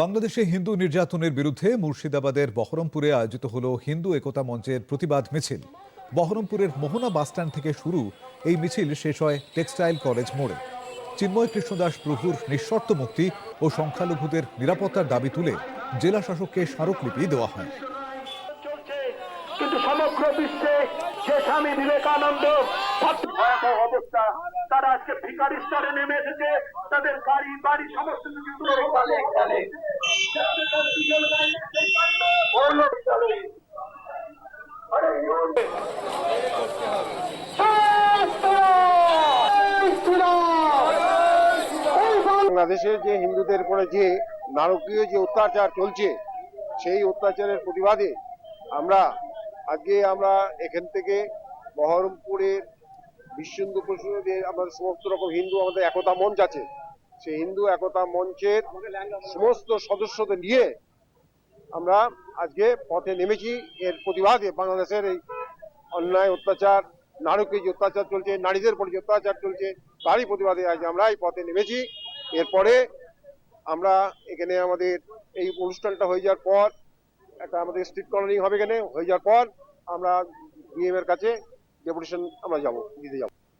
বাংলাদেশে হিন্দু নির্যাতনের বিরুদ্ধে মুর্শিদাবাদের বহরমপুরে আয়োজিত হল হিন্দু একতা মঞ্চের প্রতিবাদ মিছিল। বহরমপুরের মোহনা বাসস্ট্যান্ড থেকে শুরু এই মিছিল শেষ হয় টেক্সটাইল কলেজ মোড়ে। চিন্ময় কৃষ্ণদাস প্রভুর নিঃশর্ত মুক্তি ও সংখ্যালঘুদের নিরাপত্তার দাবি তুলে জেলা শাসককে স্মারকলিপি দেওয়া হয়। কিন্তু সমগ্র বিশ্বে স্বামী বিবেকানন্দ অবস্থা তারা আজকে ভিকারি স্তরে নেমে এসেছে তাদের গাড়ি, বাড়ি সমস্ত কিছু তুলে। বাংলাদেশের যে হিন্দুদের উপরে যে নারকীয় যে অত্যাচার চলছে, সেই অত্যাচারের প্রতিবাদে আমরা আজকে আমরা এখান থেকে বহরমপুরের বিশ্ব হিন্দু পরিষদের আমাদের সমস্ত রকম হিন্দু আমাদের একতা মঞ্চ আছে, সেই হিন্দু একতা মঞ্চের সমস্ত সদস্যদের নিয়ে আমরা আজকে পথে নেমেছি। এর প্রতিবাদে বাংলাদেশের এই অন্যায়, অত্যাচার নারকীয় যে অত্যাচার চলছে, নারীদের উপর যে অত্যাচার চলছে, তারই প্রতিবাদে আজ আমরা এই পথে নেমেছি। এরপরে আমরা এখানে আমাদের এই অনুষ্ঠানটা হয়ে যাওয়ার পর, একটা আমাদের স্ট্রিট কর্নারিং হবে এখানে। হয়ে যাওয়ার পর আমরা ডিএম এর কাছে ডেপুটেশন আমরা যাব দিতে যাব